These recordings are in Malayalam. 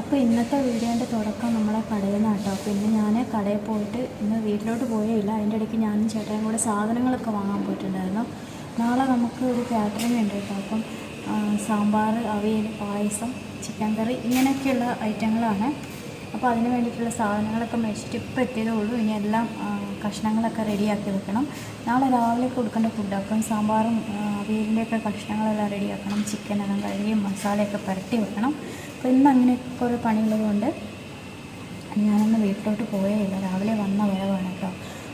അപ്പോൾ ഇന്നത്തെ വീഡിയോന്റെ തുടക്കം നമ്മളെ കടയിൽ നിന്ന് കേട്ടോ. പിന്നെ ഞാൻ കടയിൽ പോയിട്ട് ഇന്ന് വീട്ടിലോട്ട് പോയേ ഇല്ല അതിന്റെ ഇടയ്ക്ക് ഞാനും ചേട്ടനും കൂടെ സാധനങ്ങളൊക്കെ വാങ്ങാൻ പോയിട്ടുണ്ടായിരുന്നു. നാളെ നമുക്ക് ഒരു കാറ്ററിംഗ് ഉണ്ട് കേട്ടോ. അപ്പം സാമ്പാർ അവിയൽ പായസം ചിക്കൻ കറി ഇങ്ങനെയൊക്കെയുള്ള ഐറ്റങ്ങളാണ് അപ്പോൾ അതിന് വേണ്ടിയിട്ടുള്ള സാധനങ്ങളൊക്കെ മേടിച്ചിട്ട് ഇപ്പോൾ എത്തിയതേ ഉള്ളൂ. ഇനി എല്ലാം കഷ്ണങ്ങളൊക്കെ റെഡിയാക്കി വെക്കണം. നാളെ രാവിലെ കൊടുക്കേണ്ട ഫുഡാക്കും സാമ്പാറും അവിയലിന്റെയൊക്കെ കഷ്ണങ്ങളെല്ലാം റെഡിയാക്കണം. ചിക്കനെല്ലാം കഴുകി മസാലയൊക്കെ പുരട്ടി വെക്കണം. അപ്പോൾ ഇന്ന് അങ്ങനെ കുറേ പണിയുള്ളതുകൊണ്ട് ഞാനൊന്ന് വീട്ടിലോട്ട് പോയേ ഇല്ല. രാവിലെ വന്ന വരവാണ് കേട്ടോ.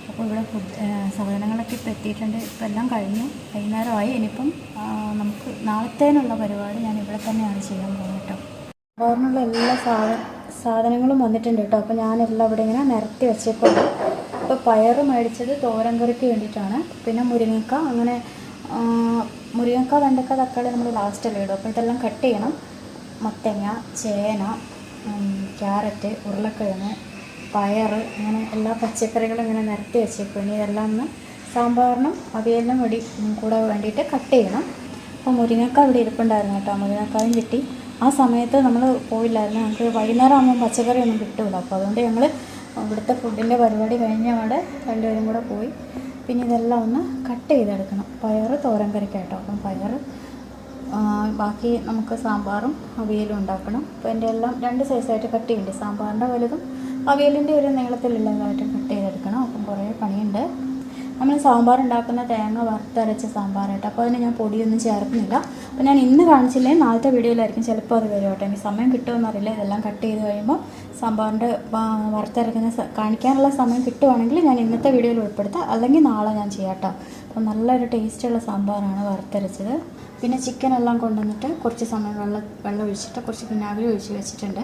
അപ്പോൾ ഇവിടെ ഫുഡ് സാധനങ്ങളൊക്കെ ഇപ്പോൾ എത്തിയിട്ടുണ്ട്. ഇപ്പോൾ എല്ലാം കഴിഞ്ഞു. വൈകുന്നേരമായി. ഇനിയിപ്പം നമുക്ക് നാളത്തേനുള്ള പരിപാടി ഞാൻ ഇവിടെ തന്നെയാണ് ചെയ്യാൻ പോകുന്നത് കേട്ടോ. സാധാരണയുള്ള എല്ലാ സാധനങ്ങളും വന്നിട്ടുണ്ട് കേട്ടോ. അപ്പോൾ ഞാനെല്ലാം ഇവിടെ ഇങ്ങനെ നിരത്തി വെച്ചേക്കുള്ളൂ ഇപ്പോൾ പയർ മേടിച്ചത് തോരൻ കറിക്ക് വേണ്ടിയിട്ടാണ്. പിന്നെ മുരിങ്ങക്ക അങ്ങനെ മുരിങ്ങക്ക വെണ്ടക്ക തക്കാളി നമ്മൾ ലാസ്റ്റല്ലേ ഇടും അപ്പോൾ ഇതെല്ലാം കട്ട് ചെയ്യണം. മത്തങ്ങ ചേന ക്യാരറ്റ് ഉരുളക്കിഴങ്ങ് പയർ അങ്ങനെ എല്ലാ പച്ചക്കറികളും ഇങ്ങനെ നിരത്തി വെച്ചേക്കും ഇതെല്ലാം ഒന്ന് സാമ്പാറിനും അവിയലിനും വേണ്ടി കൂടെ വേണ്ടിയിട്ട് കട്ട് ചെയ്യണം. അപ്പോൾ മുരിങ്ങക്ക ഇവിടെ ഇരിപ്പുണ്ടായിരുന്നു കേട്ടോ. മുരിങ്ങക്കായും കിട്ടി. ആ സമയത്ത് നമ്മൾ പോയില്ലായിരുന്നു. ഞങ്ങൾക്ക് വൈകുന്നേരം ആകുമ്പോൾ പച്ചക്കറിയൊന്നും കിട്ടില്ല അപ്പോൾ അതുകൊണ്ട് ഞങ്ങൾ ഇവിടുത്തെ ഫുഡിന്റെ പരിപാടി കഴിഞ്ഞ അവിടെ രണ്ടുപേരും കൂടെ പോയി. പിന്നെ ഇതെല്ലാം ഒന്ന് കട്ട് ചെയ്തെടുക്കണം. പയർ തോരൻ കറിക്കാട്ടോ അപ്പം പയർ ബാക്കി നമുക്ക് സാമ്പാറും അവിയലും ഉണ്ടാക്കണം. അപ്പോൾ എന്റെ എല്ലാം രണ്ട് സൈസായിട്ട് കട്ട് ചെയ്യേണ്ടി. സാമ്പാറിന്റെ വലുതും അവിയലിന്റെ ഒരു നീളത്തിലുള്ളതായിട്ട് കട്ട് ചെയ്തെടുക്കണം. അപ്പം കുറേ പണിയുണ്ട്. നമ്മൾ സാമ്പാർ ഉണ്ടാക്കുന്ന തേങ്ങ വറുത്തരച്ച സാമ്പാറായിട്ട്. അപ്പോൾ അതിന് ഞാൻ പൊടിയൊന്നും ചേർക്കുന്നില്ല. അപ്പോൾ ഞാൻ ഇന്ന് കാണിച്ചില്ലേ നാളത്തെ വീഡിയോയിലായിരിക്കും ചിലപ്പോൾ അത് വരും എനിക്ക് സമയം കിട്ടുമെന്നറിയില്ല ഇതെല്ലാം കട്ട് ചെയ്ത് കഴിയുമ്പോൾ സാമ്പാറിന്റെ വറുത്തരക്കുന്ന കാണിക്കാനുള്ള സമയം കിട്ടുവാണെങ്കിൽ ഞാൻ ഇന്നത്തെ വീഡിയോയിൽ ഉൾപ്പെടുത്താം. അല്ലെങ്കിൽ നാളെ ഞാൻ ചെയ്യാം അപ്പോൾ നല്ലൊരു ടേസ്റ്റുള്ള സാമ്പാറാണ് വറുത്തരച്ചത്. പിന്നെ ചിക്കൻ എല്ലാം കൊണ്ടുവന്നിട്ട് കുറച്ച് സമയം വെള്ളം വെള്ളം ഒഴിച്ചിട്ട് കുറച്ച് വിനാഗിരി ഒഴിച്ച് വെച്ചിട്ടുണ്ട്.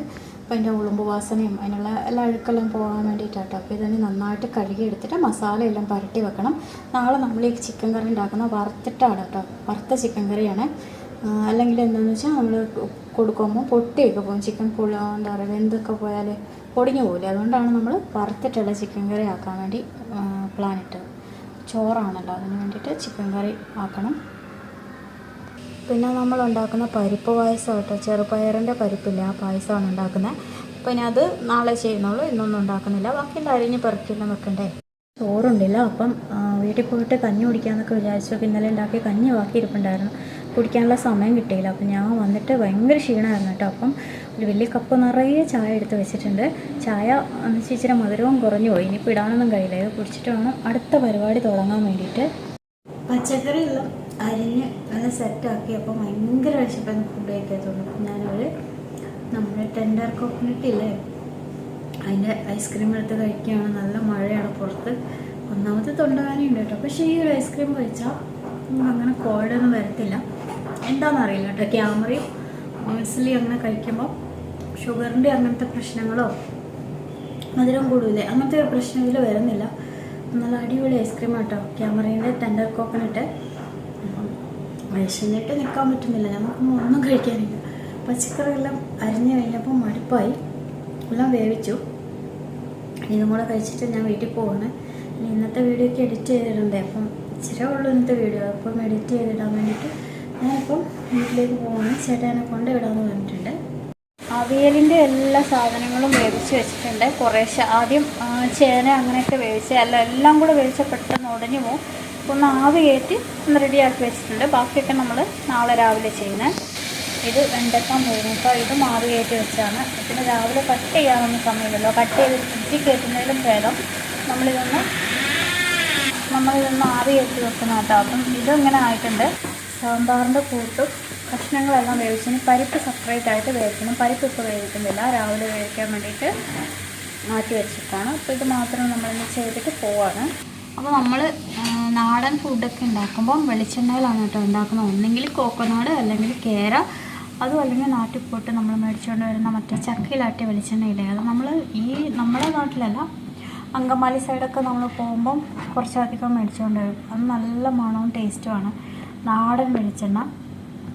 അപ്പോൾ അതിന്റെ ഉളുമ്പ് വാസനയും അതിനുള്ള എല്ലാ അഴുക്കെല്ലാം പോകാൻ വേണ്ടിയിട്ടാട്ടോ. അപ്പോൾ ഇതിന് നന്നായിട്ട് കഴുകി എടുത്തിട്ട് മസാലയെല്ലാം പുരട്ടി വെക്കണം. നാളെ നമ്മൾ ഈ ചിക്കൻ കറി ഉണ്ടാക്കുന്ന വറുത്തിട്ടാണ് കേട്ടോ വറുത്ത ചിക്കൻ കറിയാണ്. അല്ലെങ്കിൽ എന്താണെന്ന് വെച്ചാൽ നമ്മൾ കൊടുക്കുമ്പോൾ പൊട്ടിയൊക്കെ പോകും. ചിക്കൻ പുളി എന്താ പറയുക വെന്തൊക്കെ പോയാൽ പൊടിഞ്ഞു പോകില്ല അതുകൊണ്ടാണ് നമ്മൾ വറുത്തിട്ടുള്ള ചിക്കൻ കറി ആക്കാൻ വേണ്ടി പ്ലാൻ ഇട്ടത്. ചോറാണല്ലോ അതിന് വേണ്ടിയിട്ട് ചിക്കൻ കറി ആക്കണം. പിന്നെ നമ്മൾ ഉണ്ടാക്കുന്ന പരിപ്പ് പായസം കേട്ടോ. ചെറുപയറിന്റെ പരിപ്പില്ല ആ പായസമാണ് ഉണ്ടാക്കുന്നത്. പിന്നെ ഇനി അത് നാളെ ചെയ്യുന്നുള്ളൂ ഇന്നൊന്നും ഉണ്ടാക്കുന്നില്ല. ബാക്കിയുള്ള അരിഞ്ഞ് പെറുക്കിയെല്ലാം വെക്കണ്ടേ? ചോറുണ്ടില്ല അപ്പം വീട്ടിൽ പോയിട്ട് കഞ്ഞി കുടിക്കാമെന്നൊക്കെ വിചാരിച്ചു. അപ്പം ഇന്നലെ ഉണ്ടാക്കിയ കഞ്ഞി ബാക്കി ഇരിപ്പുണ്ടായിരുന്നു. കുടിക്കാനുള്ള സമയം കിട്ടിയില്ല. അപ്പം ഞാൻ വന്നിട്ട് ഭയങ്കര ക്ഷീണമായിരുന്നു കേട്ടോ. അപ്പം ഒരു വലിയ കപ്പ് നിറയെ ചായ എടുത്ത് വെച്ചിട്ടുണ്ട്. ചായ എന്ന് വെച്ചാൽ ഇച്ചിരി മധുരവും കുറഞ്ഞു പോയി. ഇനിയിപ്പോൾ ഇടാനൊന്നും കഴിയില്ല. ഇത് കുടിച്ചിട്ട് വേണം അടുത്ത പരിപാടി തുടങ്ങാൻ വേണ്ടിയിട്ട്. പച്ചക്കറി എല്ലാം അരിഞ്ഞ് നല്ല സെറ്റാക്കി അപ്പോൾ ഭയങ്കര വിശപ്പെന്ന് ഫുഡ് കഴിക്കാത്തുള്ളൂ അപ്പം ഞാനൊരു നമ്മുടെ ടെൻഡർ കോക്കനട്ട് ഇല്ലേ? അതിന്റെ ഐസ്ക്രീം എടുത്ത് കഴിക്കുകയാണ്. നല്ല മഴയാണ് പുറത്ത്. ഒന്നാമത് ഉണ്ട് കേട്ടോ. പക്ഷേ ഈ ഒരു ഐസ്ക്രീം കഴിച്ചാൽ അങ്ങനെ കോൾഡൊന്നും വരത്തില്ല. എന്താണെന്നറിയില്ല കേട്ടോ. ക്യാമറയും ഓയിസ്ലി അങ്ങനെ കഴിക്കുമ്പോൾ ഷുഗറിന്റെ അങ്ങനത്തെ പ്രശ്നങ്ങളോ മധുരം കൂടുതലേ അങ്ങനത്തെ ഒരു പ്രശ്നം ഇതിൽ വരുന്നില്ല. നല്ല അടിപൊളി ഐസ്ക്രീം കേട്ടോ. ക്യാമറേന്റെ ടെൻഡർ കോക്കനട്ട് വിശന്നിട്ട് നിൽക്കാൻ പറ്റുന്നില്ല. നമുക്ക് ഒന്നും കഴിക്കാനില്ല. പച്ചക്കറിയെല്ലാം അരിഞ്ഞു കഴിഞ്ഞപ്പോൾ മടുപ്പായി. എല്ലാം വേവിച്ചു. ഇതും കൂടെ കഴിച്ചിട്ട് ഞാൻ വീട്ടിൽ പോവാണ്. ഇനി ഇന്നത്തെ വീഡിയോ ഒക്കെ എഡിറ്റ് ചെയ്തിട്ടുണ്ട് അപ്പം ഇച്ചിരി ഉള്ളു ഇന്നത്തെ വീഡിയോ അപ്പം എഡിറ്റ് ചെയ്തിടാൻ വേണ്ടിയിട്ട് ഞാനിപ്പം വീട്ടിലേക്ക് പോവാണ്. ചേട്ടനെ കൊണ്ട് വിടാമെന്ന് പറഞ്ഞിട്ടുണ്ട്. അവിയലിന്റെ എല്ലാ സാധനങ്ങളും വേവിച്ച് വെച്ചിട്ടുണ്ട്. കുറേശ്ശെ ആദ്യം ചേന അങ്ങനെയൊക്കെ വേവിച്ച് അല്ല എല്ലാം കൂടെ വേവിച്ച പെട്ടെന്ന് ഉടഞ്ഞു പോകും ഒന്ന് ആവി കയറ്റി ഒന്ന് റെഡിയാക്കി വെച്ചിട്ടുണ്ട്. ബാക്കിയൊക്കെ നമ്മൾ നാളെ രാവിലെ ചെയ്യുന്നത് ഇത് വെണ്ടക്ക മുരിങ്ങക്ക ഇത് ആവി കയറ്റി വെച്ചാണ് പിന്നെ രാവിലെ കട്ട് ചെയ്യാനൊന്നും സമയമില്ലല്ലോ. കട്ട് ചെയ്ത് ഫ്രിഡ്ജിൽ കയറ്റുന്നതിലും ഭേദം. നമ്മളിതൊന്ന് നമ്മളിതൊന്ന് ആവി കയറ്റി വെക്കുന്ന കേട്ടോ. അപ്പം ഇതിങ്ങനെ ആയിട്ടുണ്ട്. സാമ്പാറിന്റെ കൂട്ടും കഷ്ണങ്ങളെല്ലാം വേവിച്ചതിന് പരിപ്പ് സെപ്പറേറ്റ് ആയിട്ട് വേവിക്കണം. പരിപ്പ് ഇപ്പോൾ വേവിക്കുന്നില്ല. രാവിലെ വേവിക്കാൻ വേണ്ടിയിട്ട് മാറ്റി വെച്ചിട്ടാണ്. അപ്പോൾ ഇത് മാത്രം നമ്മളിന്ന് ചെയ്തിട്ട് പോവാണ്. അപ്പോൾ നമ്മൾ നാടൻ ഫുഡൊക്കെ ഉണ്ടാക്കുമ്പോൾ വെളിച്ചെണ്ണയിലാണ് കേട്ടോ ഉണ്ടാക്കുന്നത്. ഒന്നെങ്കിൽ കോക്കനാട് അല്ലെങ്കിൽ കേര അതും അല്ലെങ്കിൽ നാട്ടിൽ പോയിട്ട് നമ്മൾ മേടിച്ചുകൊണ്ട് വരുന്ന മറ്റേ ചക്കയിലാട്ടിയ വെളിച്ചെണ്ണയില്ലേ? അത് നമ്മൾ ഈ നമ്മുടെ നാട്ടിലല്ല അങ്കമാലി സൈഡൊക്കെ നമ്മൾ പോകുമ്പം കുറച്ചധികം മേടിച്ചുകൊണ്ട് വരും. അത് നല്ല മണവും ടേസ്റ്റുമാണ് നാടൻ വെളിച്ചെണ്ണ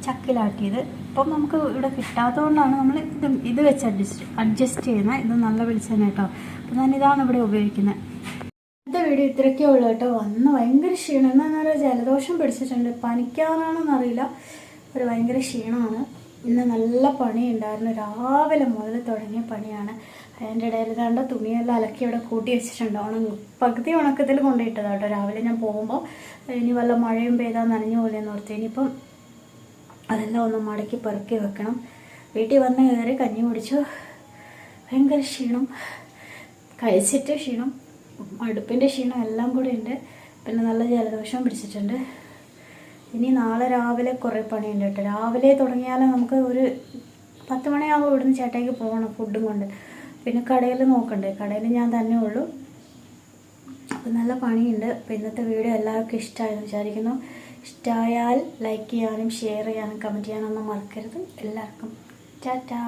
ചക്കിലാട്ടിയത് ഇപ്പം നമുക്ക് ഇവിടെ കിട്ടാത്തതുകൊണ്ടാണ് നമ്മൾ ഇത് ഇത് വെച്ച് അഡ്ജസ്റ്റ് അഡ്ജസ്റ്റ് ചെയ്യുന്നത്. ഇത് നല്ല വെളിച്ചെണ്ണ കേട്ടോ. അപ്പം ഞാൻ ഇതാണ് ഇവിടെ ഉപയോഗിക്കുന്നത്. വീഡിയോ ഇത്രയൊക്കെ ഉള്ളൂ കേട്ടോ. വന്ന് ഭയങ്കര ക്ഷീണം. എന്നാ പറയുക ജലദോഷം പിടിച്ചിട്ടുണ്ട്. പനിക്കാനാണെന്നറിയില്ല ഒരു ഭയങ്കര ക്ഷീണമാണ്. ഇന്ന് നല്ല പണിയുണ്ടായിരുന്നു. രാവിലെ മുതൽ തുടങ്ങിയ പണിയാണ്. അതിന്റെ ഇടയിൽ കണ്ട തുണിയെല്ലാം അലക്കി ഇവിടെ കൂട്ടി വെച്ചിട്ടുണ്ട്. ഉണങ്ങും പകുതി ഉണക്കത്തിൽ കൊണ്ടുപോയിട്ടതാണ് കേട്ടോ. രാവിലെ ഞാൻ പോകുമ്പോൾ ഇനി വല്ല മഴയും പെയ്താൽ നനഞ്ഞു പോലെയെന്ന് ഓർത്ത് ഇനിയിപ്പം അതെല്ലാം ഒന്ന് മടക്കി പെറുക്കി വെക്കണം. വീട്ടിൽ വന്ന് കയറി കഞ്ഞി കുടിച്ചു ഭയങ്കര ക്ഷീണം. കഴിച്ചിട്ട് ക്ഷീണം. അടുപ്പിന്റെ ക്ഷീണം എല്ലാം കൂടെ ഉണ്ട്. പിന്നെ നല്ല ജലദോഷം പിടിച്ചിട്ടുണ്ട്. ഇനി നാളെ രാവിലെ കുറേ പണിയുണ്ട് കേട്ടോ. രാവിലെ തുടങ്ങിയാൽ നമുക്ക് ഒരു പത്ത് മണിയാകുമ്പോൾ ഇവിടുന്ന് ചേട്ടയ്ക്ക് പോകണം ഫുഡും കൊണ്ട്. പിന്നെ കടയിൽ നോക്കണ്ടേ? കടയിൽ ഞാൻ തന്നെ ഉള്ളൂ. അപ്പം നല്ല പണിയുണ്ട്. അപ്പോൾ ഇന്നത്തെ വീഡിയോ എല്ലാവർക്കും ഇഷ്ടമായെന്ന് വിചാരിക്കുന്നു. ഇഷ്ടമായാൽ ലൈക്ക് ചെയ്യാനും ഷെയർ ചെയ്യാനും കമന്റ് ചെയ്യാനൊന്നും മറക്കരുത്. എല്ലാവർക്കും ടാറ്റാ.